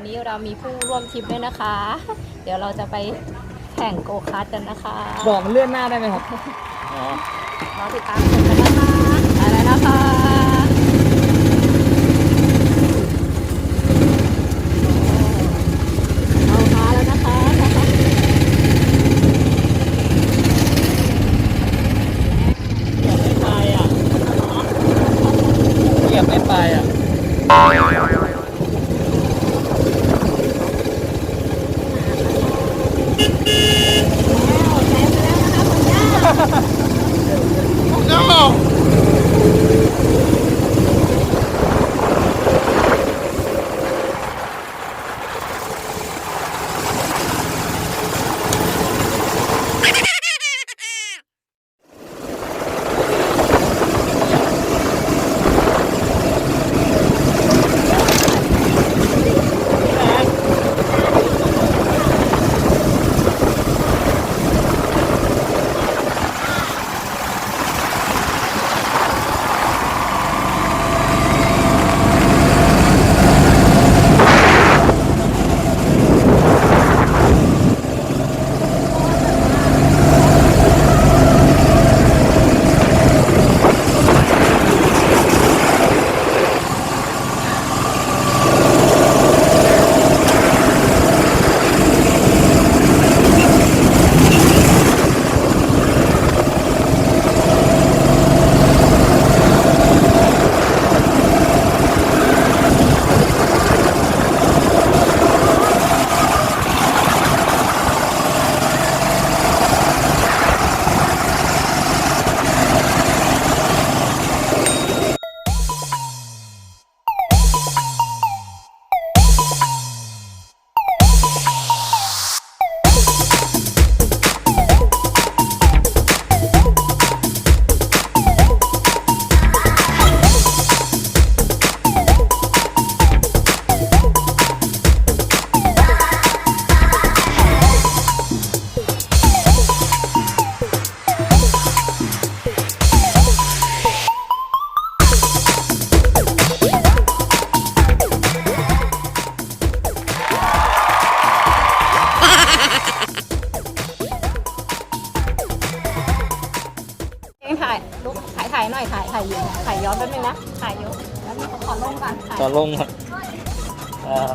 วันนี้เรามีผู้ร่วมทริปด้วยนะคะ เดี๋ยวเราจะไปแข่งโกคาร์ทกันนะคะบอกมันเลื่อนหน้าได้ไหมครับอ๋อรอติดตามชมกันนะคะไปแล้วนะคะ น่อยถ่ายถ่ายอยู่ถ่ายย้อนแป๊บนึงนะถ่ายอยู่แล้วมีขอลงก่อนถ่ายตอนลงครับอ่า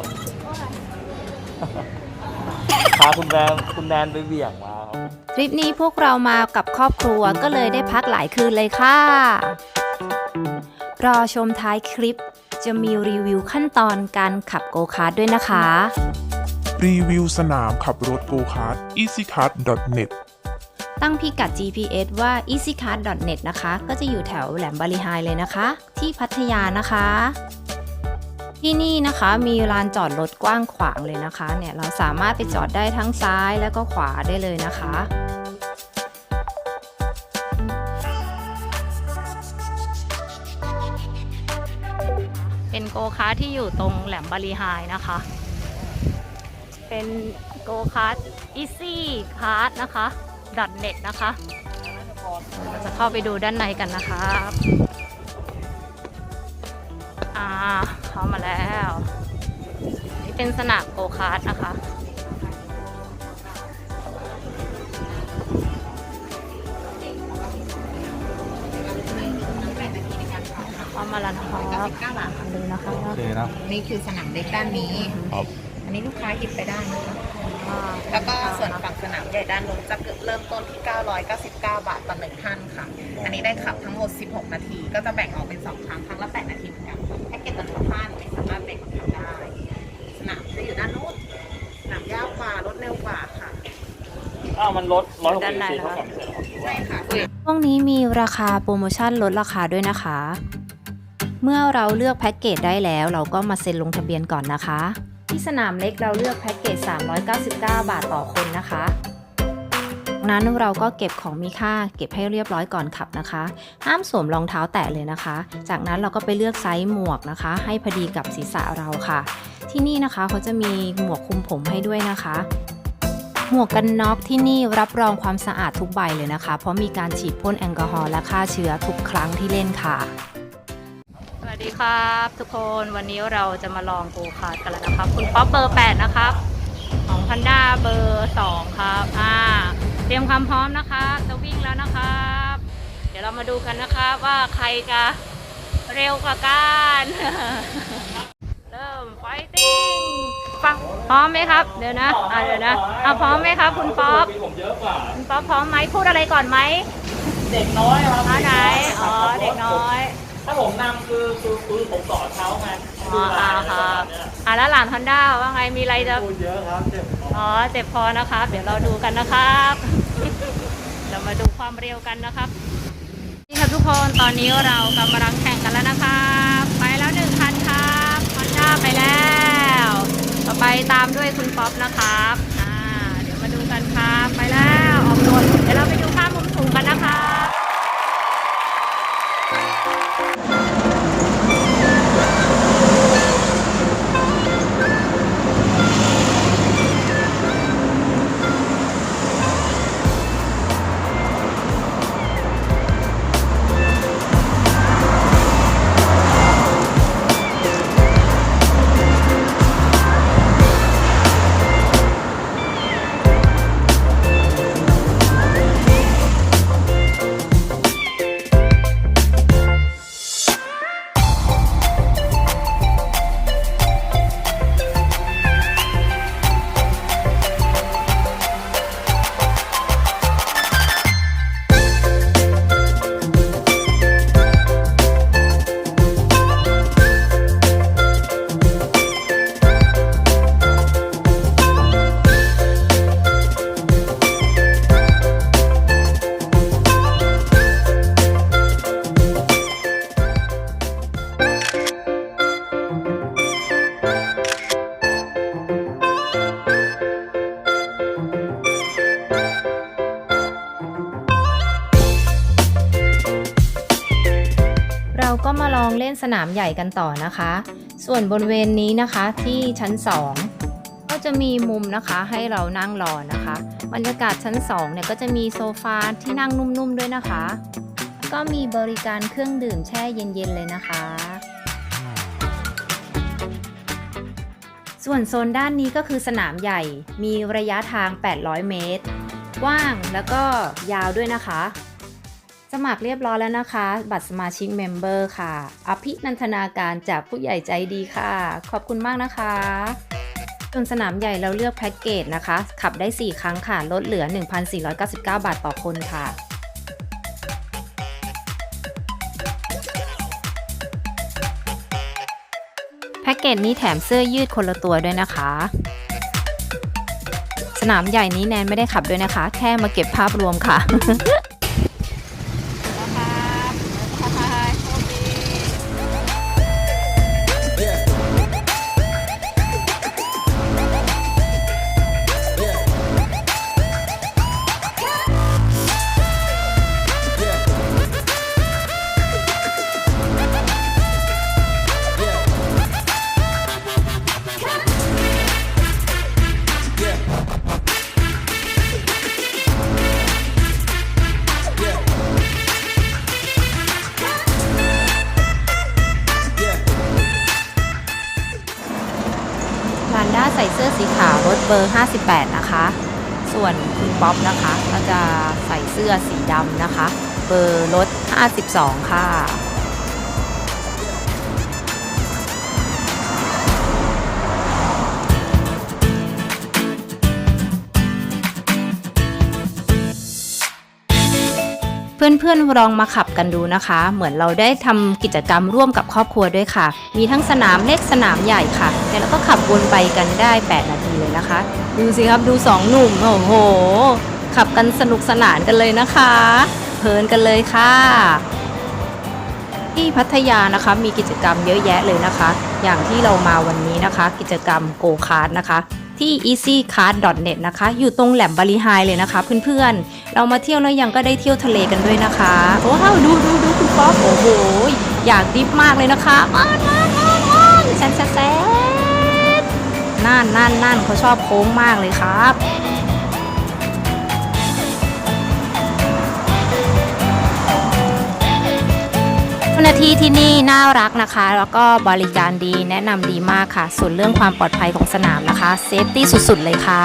พาคุณแดนคุณแดนไปเบี่ยงมาครับ ทริปนี้พวกเรามากับครอบครัวก็เลยได้พักหลายคืนเลยค่ะ รอชมท้ายคลิปจะมีรีวิวขั้นตอนการขับโกคาร์ทด้วยนะคะ รีวิวสนามขับรถโกคาร์ท easycart.net ตั้งพิกัด GPS ว่า easycard.net นะคะ ก็จะอยู่แถวแหลมบาลีไฮเลยนะคะ ที่พัทยานะคะ ที่นี่นะคะมีลานจอดรถกว้างขวางเลยนะคะเนี่ยเราสามารถไปจอดได้ทั้งซ้ายแล้วก็ขวาได้เลยนะคะเป็นโกคาร์ทที่อยู่ตรงแหลมบาลีไฮนะคะ เป็นโกคาร์ท easy card นะคะ .net นะคะเราจะเข้าไปดูด้านในกันนะคะอ่าเข้ามาแล้ว นี่เป็นสนามโกคาร์ทนะคะเข้ามาแล้วนะคะ99บาทค่ะดูนะคะ โอเคนะนี่คือสนามเล็กด้านนี้ ครับ อันนี้ลูกค้าหยิบไปได้นะคะอ่า แล้วก็ส่วนฝั่งสนามใหญ่ด้านนู้นจะเริ่มต้นที่ 999 บาทต่อหนึ่งท่านค่ะ อันนี้ได้ขับทั้งหมด 16 นาที ก็จะแบ่งออกเป็น 2 ครั้ง ครั้งละ 8 นาทีเหมือนกันแพ็กเกจต่อหนึ่งท่านไม่สามารถแบ่งขับได้ สนามจะอยู่ด้านนู้น สนามยาวกว่ารถเร็วกว่าค่ะ อ้าวมันลดร้อยหกสิบสี่เท่ากันไม่ใช่เหรอใช่ค่ะช่วงนี้มีราคาโปรโมชั่นลดราคาด้วยนะคะ เมื่อเราเลือกแพ็กเกจได้แล้ว เราก็มาเซ็นลงทะเบียนก่อนนะคะ ที่สนามเล็กเราเลือกแพ็กเกจ 399 บาทต่อคนนะคะจากนั้นเราก็เก็บของมีค่าเก็บให้เรียบร้อยก่อนขับนะคะ ห้ามสวมรองเท้าแตะเลยนะคะ จากนั้นเราก็ไปเลือกไซส์หมวกนะคะ ให้พอดีกับศีรษะเราค่ะ ที่นี่นะคะเขาจะมีหมวกคลุมผมให้ด้วยนะคะ หมวกกันน็อกที่นี่รับรองความสะอาดทุกใบเลยนะคะ เพราะมีการฉีดพ่นแอลกอฮอล์และฆ่าเชื้อทุกครั้งที่เล่นค่ะ วัสวัสดีครับ ทุกคนวันนี้เราจะมาลองโกคาร์ดกันแล้วนะครับ คุณป๊อปเบอร์ 8 นะครับ ของพันด้าเบอร์ 2 ครับอ่าเตรียมความพร้อมนะคะจะวิ่งแล้วนะครับ เดี๋ยวเรามาดูกันนะครับว่าใครจะเร็วกว่ากัน เริ่มไฟติ้งฟังพร้อมไหมครับ เดี๋ยวนะอ่าเดี๋ยวนะเอาพร้อมไหมครับ คุณป๊อปมีผมเยอะกว่าคุณป๊อปพร้อมไหมพูดอะไรก่อนไหมเด็กน้อยครับอ๋อไหนอ๋อเด็กน้อย ถ้าผม นำคือคือคือผมสอนเขาไงอ๋ออ่าครับอ่าแล้วหลานพันด้าว่าไงมีอะไรจะพูดเยอะครับเจ็บคออ๋อเจ็บคอนะครับ เดี๋ยวเราดูกันนะครับเรามาดูความเร็วกันนะครับนี่ครับทุกคนตอนนี้เรากำลังแข่งกันแล้วนะครับไปแล้วหนึ่งคันครับฮอนด้าไปแล้ว ต่อไปตามด้วยคุณป๊อปนะครับ มาลองเล่นสนามใหญ่กันต่อนะคะ ส่วนบริเวณนี้นะคะที่ชั้น 2 ก็จะมีมุมนะคะให้เรานั่งรอนะคะ บรรยากาศชั้น2เนี่ยก็จะมีโซฟาที่นั่งนุ่มๆด้วยนะคะ ก็มีบริการเครื่องดื่มแช่เย็นๆเลยนะคะ ส่วนโซนด้านนี้ก็คือสนามใหญ่มีระยะทาง 800 เมตร กว้างแล้วก็ยาวด้วยนะคะ สมัครเรียบร้อยแล้วนะคะ บัตรสมาชิกเมมเบอร์ค่ะ อภินันทนาการจากผู้ใหญ่ใจดีค่ะ ขอบคุณมากนะคะส่วนสนามใหญ่เราเลือกแพ็กเกจนะคะ ขับได้ 4 ครั้งค่ะ ลดเหลือ 1,499 บาทต่อคนค่ะแพ็กเกจนี้แถมเสื้อยืดคนละตัวด้วยนะคะ สนามใหญ่นี้แนนไม่ได้ขับด้วยนะคะ แค่มาเก็บภาพรวมค่ะ ถ้าใส่เสื้อสีขาวรถเบอร์ 58 นะคะ ส่วนคุณป๊อปนะคะ ก็จะใส่เสื้อสีดำนะคะ เบอร์รถ 52 ค่ะ พื่อนๆลองมาขับกันดูนะคะ เหมือนเราได้ทำกิจกรรมร่วมกับครอบครัวด้วยค่ะ มีทั้งสนามเล็กสนามใหญ่ค่ะแล้วก็ขับวนไปกันได้ 8 นาทีเลยนะคะ ดูสิครับดูสองหนุ่มโอ้โหขับกันสนุกสนานกันเลยนะคะเพลินกันเลยค่ะ ที่พัทยานะคะมีกิจกรรมเยอะแยะเลยนะคะ อย่างที่เรามาวันนี้นะคะ กิจกรรมโกคาร์ดนะคะที่ easycard.net นะคะ อยู่ตรงแหลมบาลีไฮเลยนะคะ เพื่อนๆ เรามาเที่ยวแล้วยังก็ได้เที่ยวทะเลกันด้วยนะคะว้าวดูดูดูคุณป๊อปโอ้โหอยากดิฟมากเลยนะคะมานมานมานมาแซนแซนแซนนั่นนั่นนั่นเขาชอบโค้งมากเลยครับ เจ้าหน้าที่ที่นี่น่ารักนะคะ แล้วก็บริการดีแนะนำดีมากค่ะ ส่วนเรื่องความปลอดภัยของสนามนะคะเซฟตี้สุดๆเลยค่ะ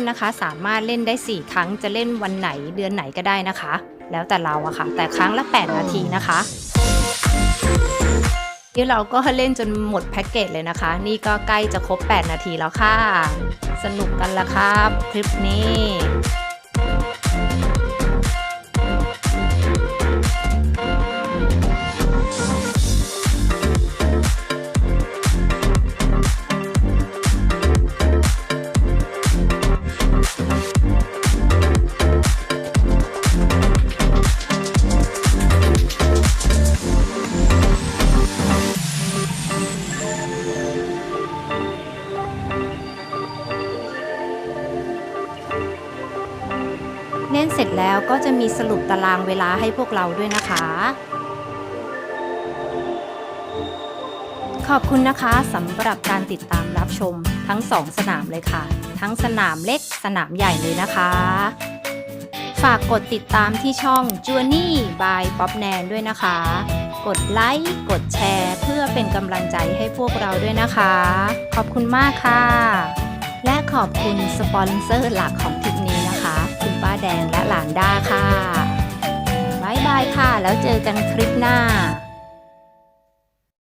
นนะคะ สามารถเล่นได้ 4 ครั้งจะเล่นวันไหนเดือนไหนก็ได้นะคะ แล้วแต่เราอะค่ะ แต่ครั้งละ 8 นาทีนะคะนี่เราก็เล่นจนหมดแพ็กเกจเลยนะคะ นี่ก็ใกล้จะครบ 8 นาทีแล้วค่ะ สนุกกันละครับ คลิปนี้ จะมีสรุปตารางเวลาให้พวกเราด้วยนะคะ ขอบคุณนะคะสำหรับการติดตามรับชมทั้ง 2 สนามเลยค่ะ ทั้งสนามเล็กสนามใหญ่เลยนะคะ ฝากกดติดตามที่ช่อง j o u r n e y by Pop Nan ด้วยนะคะ กดไลค์ กดแชร์ เพื่อเป็นกำลังใจให้พวกเราด้วยนะคะ ขอบคุณมากค่ะ และขอบคุณสปอนเซอร์หลักของทริปนี้ แดงและหลานด้าค่ะบายบายค่ะ แล้วเจอกันคลิปหน้า